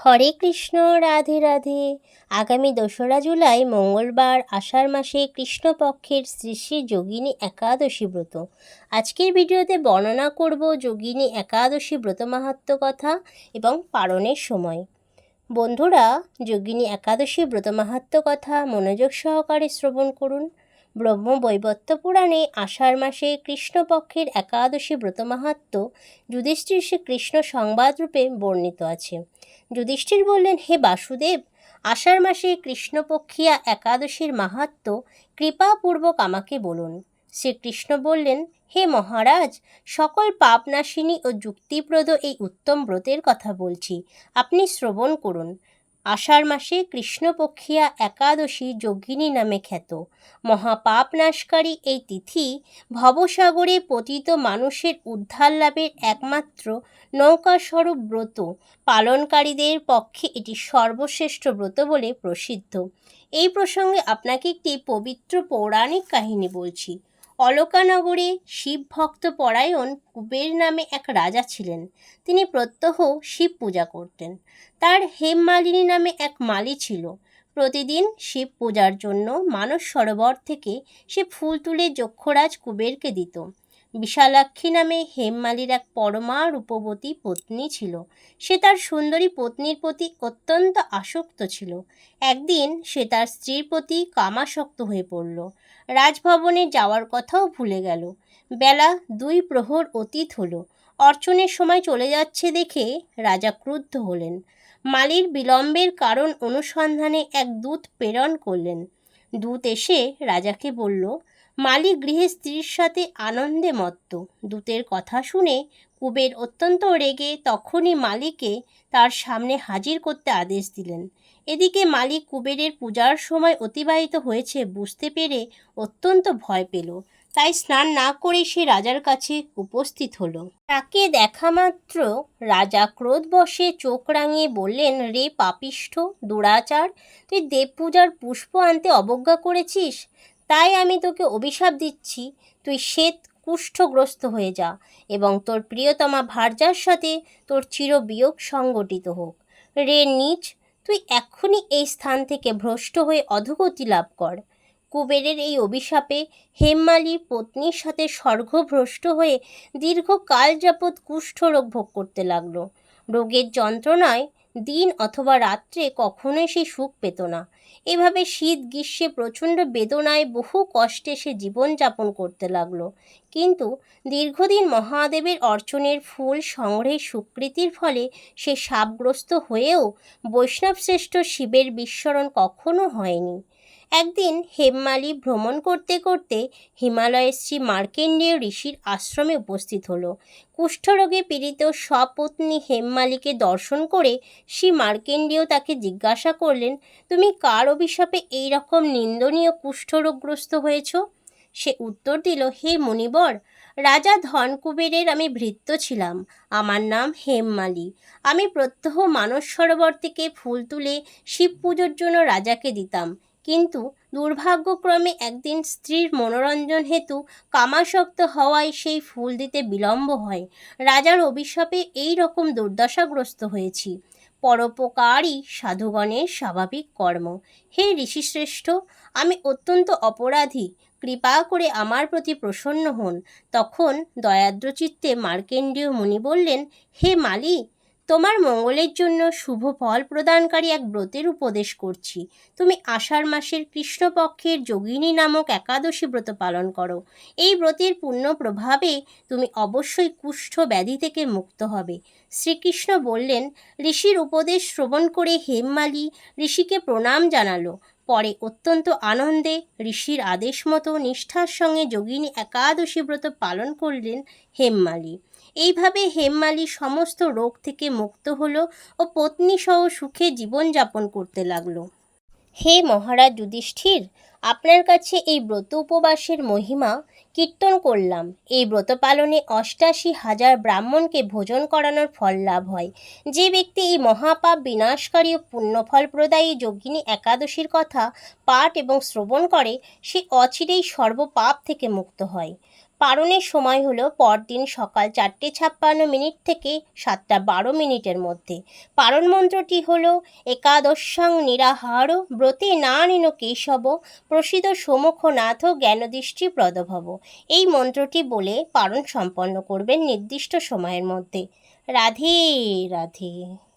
হরে কৃষ্ণ, রাধে রাধে। আগামী দোসরা জুলাই মঙ্গলবার আষাঢ় মাসে কৃষ্ণপক্ষের শ্রী শ্রী যোগিনী একাদশী ব্রত। আজকের ভিডিওতে বর্ণনা করব যোগিনী একাদশী ব্রত মাহাত্ম্য কথা এবং পালনের সময়। বন্ধুরা, যোগিনী একাদশী ব্রত মাহাত্ম্য কথা মনোযোগ সহকারে শ্রবণ করুন। ব্রহ্ম বৈবত্য পুরাণে আষাঢ় মাসে কৃষ্ণপক্ষের একাদশী ব্রত মাহাত্ম্য যুধিষ্ঠির শ্রী কৃষ্ণ সংবাদরূপে বর্ণিত আছে। যুধিষ্ঠির বললেন, হে বাসুদেব, আষাঢ় মাসে কৃষ্ণপক্ষিয়া একাদশীর মাহাত্ম্য কৃপাপূর্বক আমাকে বলুন। শ্রীকৃষ্ণ বললেন, হে মহারাজ, সকল পাপনাশিনী ও যুক্তিপ্রদ এই উত্তম ব্রতের কথা বলছি। আপনি শ্রবণ করুন। আষাঢ় মাসে কৃষ্ণপক্ষিয়া একাদশী যোগিনী নামে খ্যাত। মহাপাপনাশকারী এই তিথি ভবসাগরে পতিত মানুষের উদ্ধার লাভের একমাত্র নৌকাস্বরূপ ব্রত। পালনকারীদের পক্ষে এটি সর্বশ্রেষ্ঠ ব্রত বলে প্রসিদ্ধ। এই প্রসঙ্গে আপনাকে একটি পবিত্র পৌরাণিক কাহিনী বলছি। অলকানগরে শিব ভক্ত পরায়ণ কুবের নামে এক রাজা ছিলেন। তিনি প্রত্যহ শিব পূজা করতেন। তার হেমমালিনী নামে এক মালি ছিল। প্রতিদিন শিব পূজার জন্য মানস সরোবর থেকে সে ফুল তুলে যক্ষরাজ কুবেরকে দিত। বিশালাক্ষী নামে হেমমালির এক পরমা রূপবতী পত্নী ছিল। সে তার সুন্দরী পত্নীর প্রতি অত্যন্ত আসক্ত ছিল। একদিন সে তার স্ত্রীর প্রতি কামাসক্ত হয়ে পড়ল। রাজভবনে যাওয়ার কথাও ভুলে গেল। বেলা দুই প্রহর অতীত হলো। অর্চনের সময় চলে যাচ্ছে দেখে রাজা ক্রুদ্ধ হলেন। মালির বিলম্বের কারণ অনুসন্ধানে এক দূত প্রেরণ করলেন। দূত এসে রাজাকে বলল মালি গৃহে স্ত্রীর সাথে আনন্দে মত্ত। দূতের কথা শুনে কুবের অত্যন্ত রেগে তখনই মালিকে তার সামনে হাজির করতে আদেশ দিলেন। এদিকে মালিক কুবেরের পূজার সময় অতিবাহিত হয়েছে বুঝতে পেরে অত্যন্ত ভয় পেল। তাই স্নান না করে সে রাজার কাছে উপস্থিত হলো। তাকে দেখা মাত্র রাজা ক্রোধবশে চোখ রাঙিয়ে বললেন, রে পাপিষ্ঠ, দুরাচার, তুই দেব পূজার পুষ্প আনতে অবজ্ঞা করেছিস? তাই আমি তোকে অভিশাপ দিচ্ছি। তুই শ্বেত কুষ্ঠগ্রস্ত হয়ে যা এবং তোর প্রিয়তমা ভার্যার সাথে তোর চিরবিয়োগ সংগঠিত হোক। রে নিচ, তুই এক্ষুনি এই স্থান থেকে ভ্রষ্ট হয়ে অধোগতি লাভ কর। কুবেরের এই অভিশাপে হেমমালি পত্নীর সাথে স্বর্গভ্রষ্ট হয়ে দীর্ঘকাল যাবৎ কুষ্ঠরোগ ভোগ করতে লাগল। রোগের যন্ত্রণায় দিন অথবা রাত্রে কখনোই সে সুখ পেত না। এভাবে শীত, গ্রীষ্মে প্রচণ্ড বেদনায় বহু কষ্টে সে জীবনযাপন করতে লাগল। কিন্তু দীর্ঘদিন মহাদেবের অর্চনের ফুল সংগ্রহে স্বীকৃতির ফলে সে সাপগ্রস্ত হয়েও বৈষ্ণবশ্রেষ্ঠ শিবের বিস্মরণ কখনো হয়নি। একদিন হেমমালি ভ্রমণ করতে করতে হিমালয়ের শ্রী মার্কেন্ডীয় ঋষির আশ্রমে উপস্থিত হলো। কুষ্ঠরোগে পীড়িত স্বপত্নী হেমমালিকে দর্শন করে শ্রী মার্কেন্ডীয় তাকে জিজ্ঞাসা করলেন, তুমি কার অভিশাপে এই রকম নিন্দনীয় কুষ্ঠরোগগ্রস্ত হয়েছ? সে উত্তর দিল, হে মুনিবর, রাজা ধনকুবেরের আমি ভৃত্য ছিলাম। আমার নাম হেমমালি। আমি প্রত্যহ মানস সরোবর থেকে ফুল তুলে শিব পুজোর জন্য রাজাকে দিতাম। কিন্তু দুর্ভাগ্যক্রমে একদিন স্ত্রীর মনোরঞ্জন হেতু কামাসক্ত হওয়ায় সেই ফুল দিতে বিলম্ব হয়। রাজার অভিশাপে এই রকম দুর্দশাগ্রস্ত হয়েছি। পরোপকারই সাধুগণের স্বাভাবিক কর্ম। হে ঋষিশ্রেষ্ঠ, আমি অত্যন্ত অপরাধী। কৃপা করে আমার প্রতি প্রসন্ন হন। তখন দয়াদ্রচিত্তে মার্কেন্ডীয় মুনি বললেন, হে মালি তোমার মঙ্গলের জন্য শুভ ফল প্রদানকারী এক ব্রতের উপদেশ করছি। তুমি আষাঢ় মাসের কৃষ্ণপক্ষের যোগিনী নামক একাদশী ব্রত পালন করো। এই ব্রতের পূর্ণ প্রভাবে তুমি অবশ্যই কুষ্ঠ ব্যাধি থেকে মুক্ত হবে। শ্রীকৃষ্ণ বললেন, ঋষির উপদেশ শ্রবণ করে হেমমালি ঋষিকে প্রণাম জানালো। পরে অত্যন্ত আনন্দে ঋষির আদেশ মতো নিষ্ঠার সঙ্গে যোগিনী একাদশী ব্রত পালন করলেন হেমমালি। এইভাবে হেমমালি সমস্ত রোগ থেকে মুক্ত হল ও পত্নীসহ সুখে জীবনযাপন করতে লাগল। হে মহারাজ যুধিষ্ঠির আপনার কাছে এই ব্রত উপবাসের মহিমা কীর্তন করলাম। এই ব্রত পালনে অষ্টাশি হাজার ব্রাহ্মণকে ভোজন করানোর ফল লাভ হয়। যে ব্যক্তি এই মহাপাপ বিনাশকারী ও পুণ্যফল প্রদায়ী যোগিনী একাদশীর কথা পাঠ এবং শ্রবণ করে, সে অচিরেই সর্বপাপ থেকে মুক্ত হয়। পারণের সময় হলো পরদিন সকাল চারটে ছাপ্পান্ন মিনিট থেকে সাতটা বারো মিনিটের মধ্যে। পারণ মন্ত্রটি হল, একাদশাং নিরাহার ব্রতে না নিন কেশব, প্রসিদ্ধ সমুখনাথ জ্ঞানদৃষ্টি প্রদভব। এই মন্ত্রটি বলে পারণ সম্পন্ন করবেন নির্দিষ্ট সময়ের মধ্যে। রাধে রাধে।